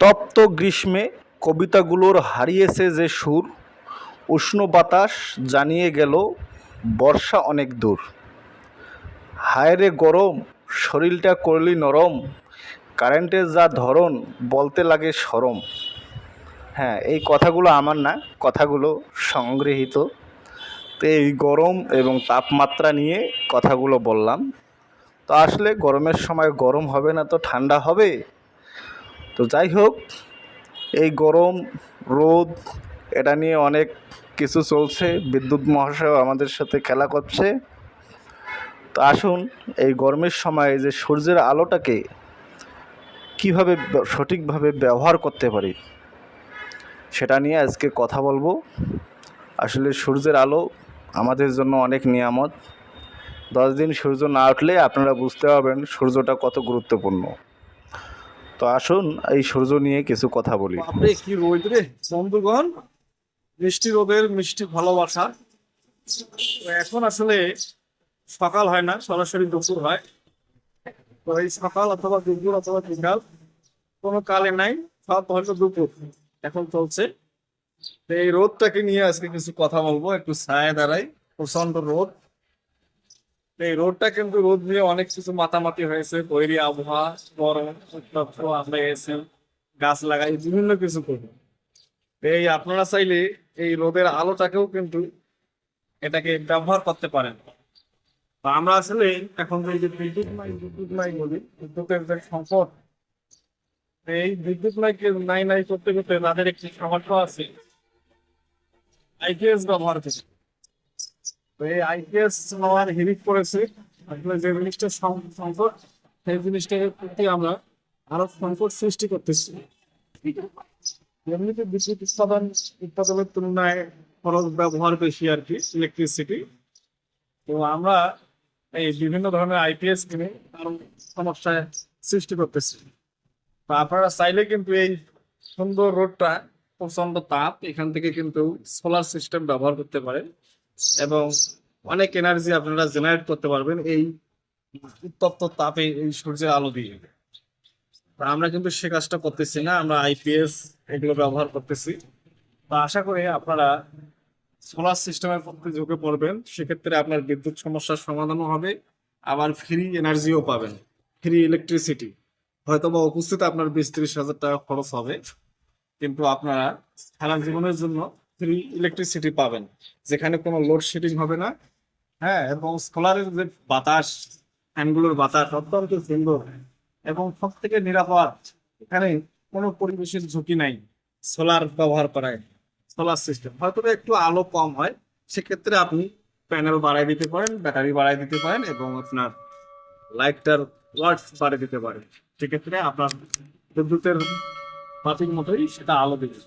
তপ্ত গ্রীষ্মে কবিতাগুলোর হারিয়েছে যে সুর, উষ্ণ বাতাস জানিয়ে গেল বর্ষা অনেক দূর। হায় রে গরম, শরীরটা করলি নরম কারেন্টের যা ধরন বলতে লাগে সরম। হ্যাঁ এই কথাগুলো আমার না, কথাগুলো সংগৃহীত। তো এই গরম এবং তাপমাত্রা নিয়ে কথাগুলো বললাম। তো আসলে গরমের সময় গরম হবে না তো ঠান্ডা হবে? তো যাই হোক এই গরম, রোদ, এটা নিয়ে অনেক কিছু চলছে। বিদ্যুৎ মহাশয় আমাদের সাথে খেলা করছে। তো আসুন, এই গরমের সময় যে সূর্যের আলোটাকে কীভাবে সঠিকভাবে ব্যবহার করতে পারি, সেটা নিয়ে আজকে কথা বলব। আসলে সূর্যের আলো আমাদের জন্য অনেক নিয়ামত। দশ দিন সূর্য না উঠলে আপনারা বুঝতে পারবেন সূর্যটা কত গুরুত্বপূর্ণ। তো আসুন, এই সূর্য নিয়ে কিছু কথা বলি। বাপরে, কি রোদ রে, বন্ধুগণ। মিষ্টি রোদের মিষ্টি ভালোবাসা। এখন আসলে সকাল হয় না, সরাসরি দুপুর হয়। তো এই সকাল অথবা দুপুর অথবা বিকাল, কোনো কালে নাই, সব হয়তো দুপুর। এখন চলছে। এই রোদটাকে নিয়ে আজকে কিছু কথা বলব, একটু ছায়া দাঁড়াই প্রচণ্ড রোদ। এই রোদটা কিন্তু রোদ নিয়ে অনেক কিছু মাতামাতি হয়েছে। তৈরি আবহাওয়া, গরম, উত্তপ্ত, আমরা এসে গাছ লাগাই, বিভিন্ন কিছু করি এই আপনারা চাইলে এই রোদের আলোটাকেও কিন্তু এটাকে ব্যবহার করতে পারেন। আমরা আসলে এখন যে বিদ্যুৎ নাই বিদ্যুৎ নাই বলি, বিদ্যুতের যে সংকট এই বিদ্যুৎ নাই নাই করতে করতে তাদের একটি সামর্থ্য আছে। আইপিএস ব্যবহার করে। আমরা এই বিভিন্ন ধরনের আইপিএস কিনে আরও সমস্যায় সৃষ্টি করতেছি। আপনারা চাইলে কিন্তু এই সুন্দর রোডটা প্রচণ্ড তাপ, এখান থেকে কিন্তু সোলার সিস্টেম ব্যবহার করতে পারেন। এবং অনেক এনার্জি আপনারা জেনারেট করতে পারবেন এই উত্তপ্ত তাপে এই সূর্যের আলো দিয়ে। আমরা কিন্তু সে কাজটা করতেছি না, আমরা আইপিএস এগুলো ব্যবহার করতেছি। তো আশা করি আপনারা সোলার সিস্টেমের প্রতি ঝুঁকে পড়বেন, সেক্ষেত্রে আপনার বিদ্যুৎ সমস্যার সমাধানও হবে, আবার ফ্রি এনার্জিও পাবেন ফ্রি ইলেকট্রিসিটি হয়তো বা উপস্থিত আপনার বিশ ত্রিশ হাজার টাকা খরচ হবে, কিন্তু আপনারা সারা জীবনের জন্য ফ্রি ইলেকট্রিসিটি পাবেন, যেখানে কোনো লোডশেডিং হবে না। হ্যাঁ এবং সোলারের যে বাতাস ফ্যানগুলোর বাতাস অত্যন্ত সুন্দর এবং সব থেকে নিরাপদ, এখানে কোনো পরিবেশের ঝুঁকি নাই সোলার ব্যবহার করায় সোলার সিস্টেম হয়তো একটু আলো কম হয়, সেক্ষেত্রে আপনি প্যানেল বাড়াই দিতে পারেন ব্যাটারি বাড়াই দিতে পারেন এবং আপনার লাইটটার ওয়াটস বাড়িয়ে দিতে পারেন। সেক্ষেত্রে আপনার বিদ্যুতের বাতির মতোই সেটা আলো দেবে।